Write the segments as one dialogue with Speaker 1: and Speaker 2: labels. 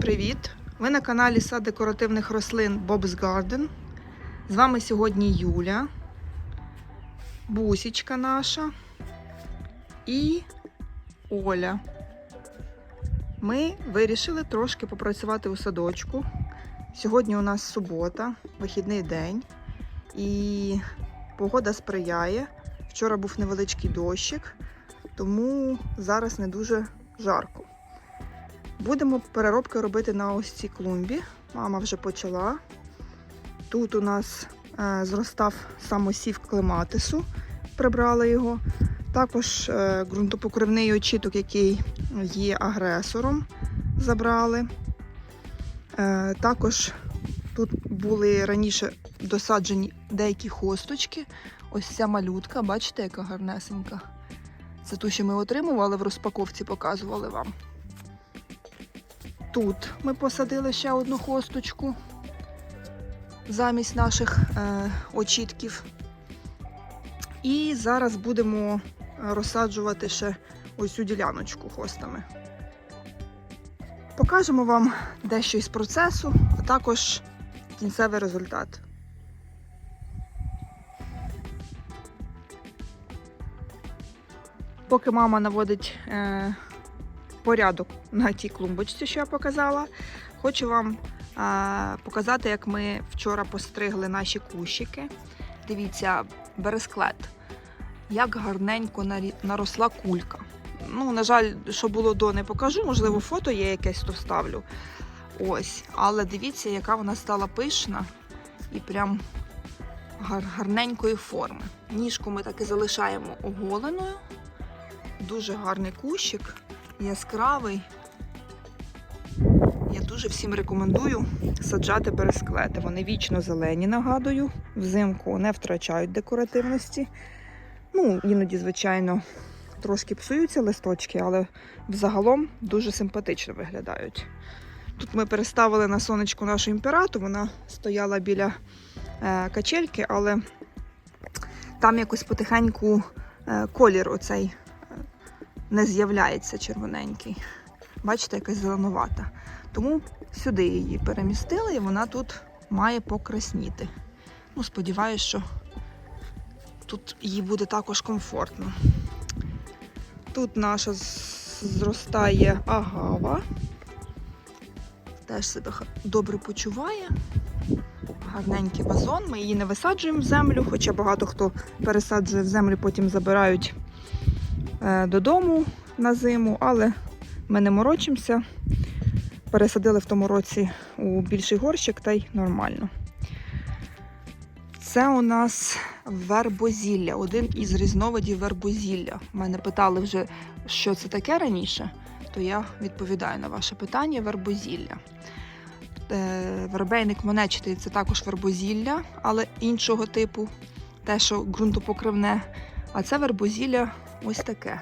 Speaker 1: привіт! Ви на каналі Сад декоративних рослин Bob's Garden. З вами сьогодні Юля, Бусічка наша і Оля. Ми вирішили трошки попрацювати у садочку. Сьогодні у нас субота, вихідний день, і погода сприяє. Вчора був невеличкий дощик, тому зараз не дуже жарко. Будемо переробки робити на ось цій клумбі. Мама вже почала. Тут у нас е, зростав самосів клематису, прибрали його. Також е, ґрунтопокривний очіток, який є агресором, забрали. Е, також тут були раніше досаджені деякі хосточки. Ось ця малютка, бачите, яка гарнесенька. Це ту, що ми отримували в розпаковці, показували вам. Тут ми посадили ще одну хосточку замість наших е, очітків. І зараз будемо розсаджувати ще ось цю діляночку хостами. Покажемо вам дещо із процесу, а також кінцевий результат. Поки мама наводить е, порядок на тій клумбочці, що я показала. Хочу вам а, показати, як ми вчора постригли наші кущики. Дивіться, бересклет. Як гарненько наросла кулька. Ну, на жаль, що було до, не покажу. Можливо, фото є якесь, то вставлю. Ось. Але дивіться, яка вона стала пишна і прям гар- гарненької форми. Ніжку ми так і залишаємо оголеною. Дуже гарний кущик яскравий. Я дуже всім рекомендую саджати бересклети. Вони вічно зелені, нагадую. Взимку не втрачають декоративності. Ну, іноді, звичайно, трошки псуються листочки, але взагалом дуже симпатично виглядають. Тут ми переставили на сонечку нашу імперату, вона стояла біля е, качельки, але там якось потихеньку е, колір оцей не з'являється червоненький. Бачите, якась зеленувата. Тому сюди її перемістили, і вона тут має покрасніти. Ну, сподіваюсь, що тут їй буде також комфортно. Тут наша зростає агава. Теж себе добре почуває. Гарненький вазон. Ми її не висаджуємо в землю, хоча багато хто пересаджує в землю, потім забирають додому на зиму, але ми не морочимося. Пересадили в тому році у більший горщик та й нормально. Це у нас вербозілля, один із різновидів вербозілля. Мене питали вже, що це таке раніше, то я відповідаю на ваше питання вербозілля. Е, Вербейник монечний це також вербозілля, але іншого типу, те, що ґрунтопокривне. А це вербозілля ось таке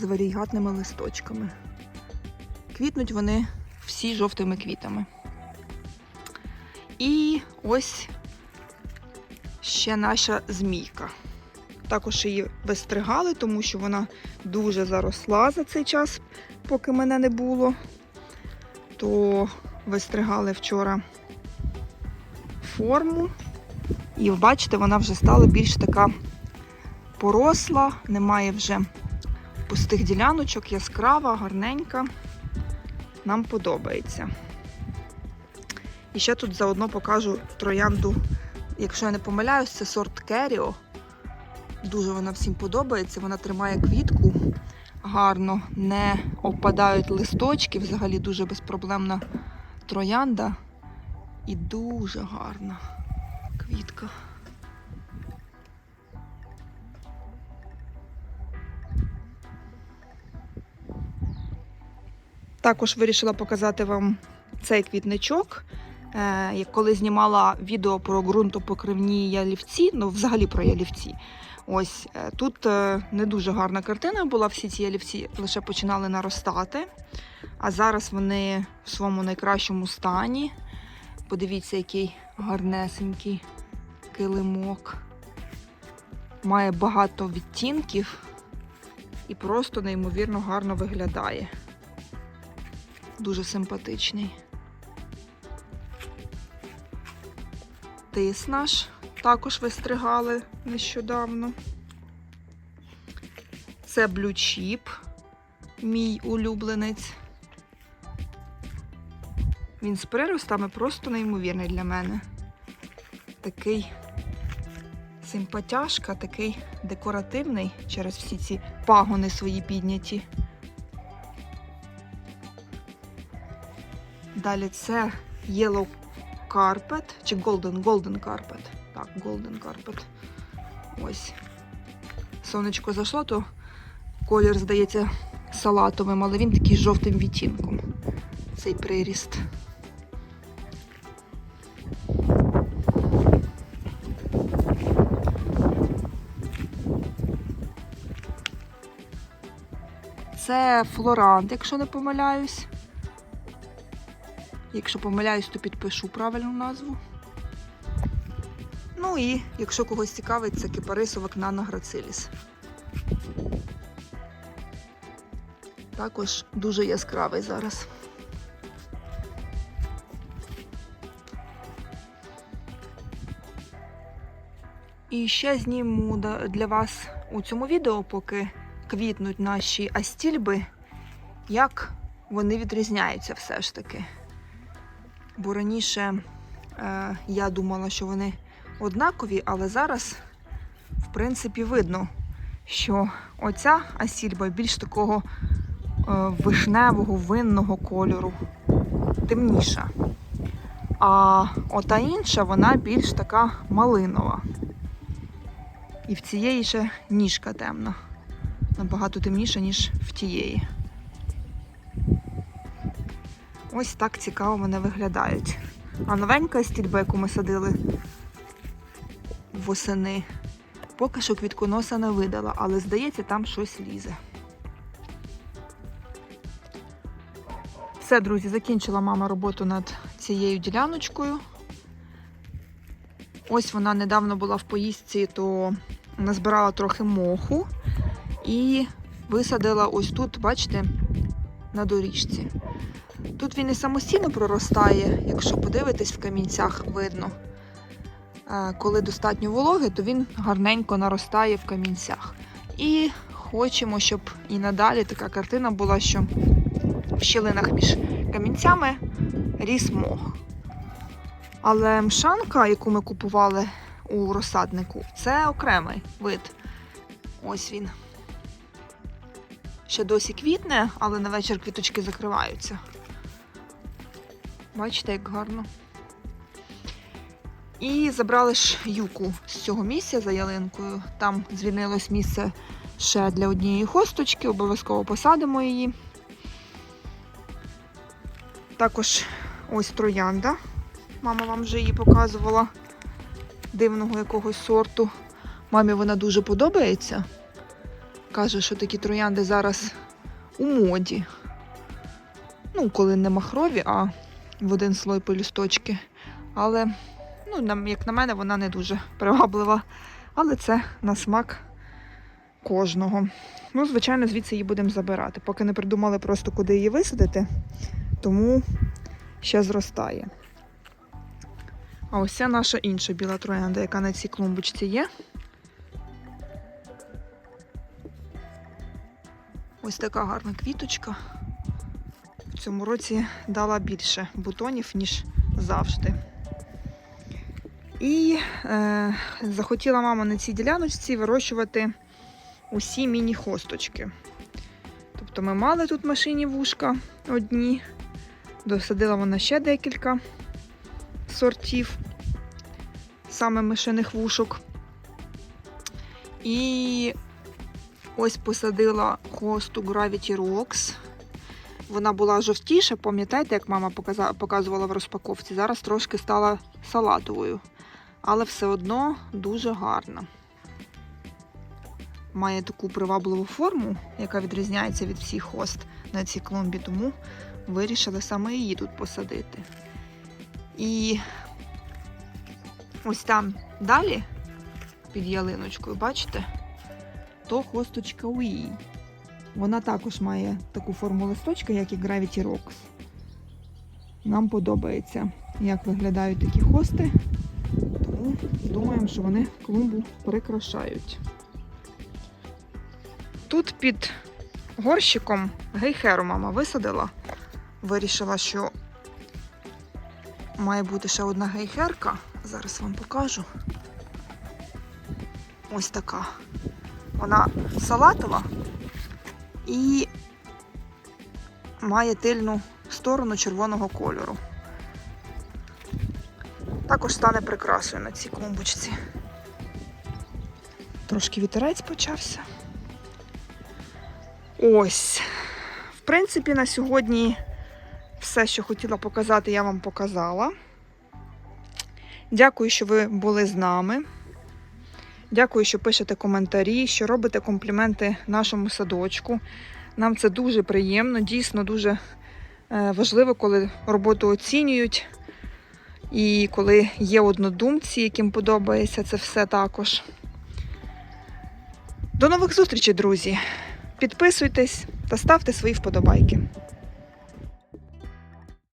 Speaker 1: з варігатними листочками. Квітнуть вони всі жовтими квітами. І ось ще наша змійка. Також її вистригали, тому що вона дуже заросла за цей час, поки мене не було. То вистригали вчора форму. І бачите, вона вже стала більш така поросла, немає вже пустих діляночок, яскрава, гарненька. Нам подобається. І ще тут заодно покажу троянду, якщо я не помиляюсь, це сорт Керіо. Дуже вона всім подобається. Вона тримає квітку гарно, не опадають листочки, взагалі дуже безпроблемна троянда і дуже гарна квітка. Також вирішила показати вам цей квітничок. Е, коли знімала відео про ґрунтопокривні ялівці, ну взагалі про ялівці. Ось е, тут е, не дуже гарна картина була. Всі ці ялівці лише починали наростати. А зараз вони в своєму найкращому стані. Подивіться, який гарнесенький килимок. Має багато відтінків і просто неймовірно гарно виглядає. Дуже симпатичний. Тис наш також вистригали нещодавно. Це блючіп, мій улюбленець. Він з приростами просто неймовірний для мене. Такий симпатяшка, такий декоративний через всі ці пагони свої підняті. Далі це Yellow Carpet чи Golden, Golden Carpet. Так, Golden Carpet. Ось. Сонечко зайшло, то колір, здається, салатовим, але він такий жовтим відтінком. Цей приріст. Це флорант, якщо не помиляюсь. Якщо помиляюсь, то підпишу правильну назву. Ну і якщо когось цікавить, це кипарисовик Нано Грациліс. Також дуже яскравий зараз. І ще зніму для вас у цьому відео, поки квітнуть наші астільби, як вони відрізняються все ж таки. Бо раніше е, я думала, що вони однакові, але зараз, в принципі, видно, що оця асільба більш такого е, вишневого, винного кольору, темніша. А ота інша, вона більш така малинова. І в цієї ще ніжка темна. Набагато темніша, ніж в тієї. Ось так цікаво вони виглядають. А новенька стільба, яку ми садили восени, поки що квітконоса не видала, але здається, там щось лізе. Все, друзі, закінчила мама роботу над цією діляночкою. Ось вона недавно була в поїздці, то назбирала трохи моху і висадила ось тут, бачите, на доріжці. Тут він і самостійно проростає, якщо подивитись в камінцях, видно. Е, Коли достатньо вологи, то він гарненько наростає в камінцях. І хочемо, щоб і надалі така картина була, що в щілинах між камінцями ріс мох. Але мшанка, яку ми купували у розсаднику, це окремий вид. Ось він. Ще досі квітне, але на вечір квіточки закриваються. Бачите, як гарно. І забрали ж юку з цього місця за ялинкою. Там звільнилось місце ще для однієї хосточки, обов'язково посадимо її. Також ось троянда. Мама вам вже її показувала дивного якогось сорту. Мамі вона дуже подобається. Каже, що такі троянди зараз у моді. Ну, коли не махрові, а в один слой полісточки. Але, ну, як на мене, вона не дуже приваблива. Але це на смак кожного. Ну, звичайно, звідси її будемо забирати. Поки не придумали просто, куди її висадити, тому ще зростає. А ось ця наша інша біла троянда, яка на цій клумбочці є. Ось така гарна квіточка. В цьому році дала більше бутонів, ніж завжди. І е, захотіла мама на цій діляночці вирощувати усі міні-хосточки. Тобто ми мали тут машині вушка одні, досадила вона ще декілька сортів саме мишиних вушок. І ось посадила хосту Gravity Rocks. Вона була жовтіша, пам'ятаєте, як мама показувала в розпаковці. Зараз трошки стала салатовою, але все одно дуже гарна. Має таку привабливу форму, яка відрізняється від всіх хост на цій клумбі, тому вирішили саме її тут посадити. І ось там далі, під ялиночкою, бачите, то хосточка Уї. Вона також має таку форму листочка, як і Gravity Rocks. Нам подобається, як виглядають такі хости. Тому думаємо, що вони клумбу прикрашають. Тут під горщиком гейхеру мама висадила. Вирішила, що має бути ще одна гейхерка. Зараз вам покажу. Ось така. Вона салатова і має тильну сторону червоного кольору. Також стане прикрасою на цій клумбочці. Трошки вітерець почався. Ось. В принципі, на сьогодні все, що хотіла показати, я вам показала. Дякую, що ви були з нами. Дякую, що пишете коментарі, що робите компліменти нашому садочку. Нам це дуже приємно, дійсно дуже е, важливо, коли роботу оцінюють. І коли є однодумці, яким подобається це все також. До нових зустрічей, друзі! Підписуйтесь та ставте свої вподобайки.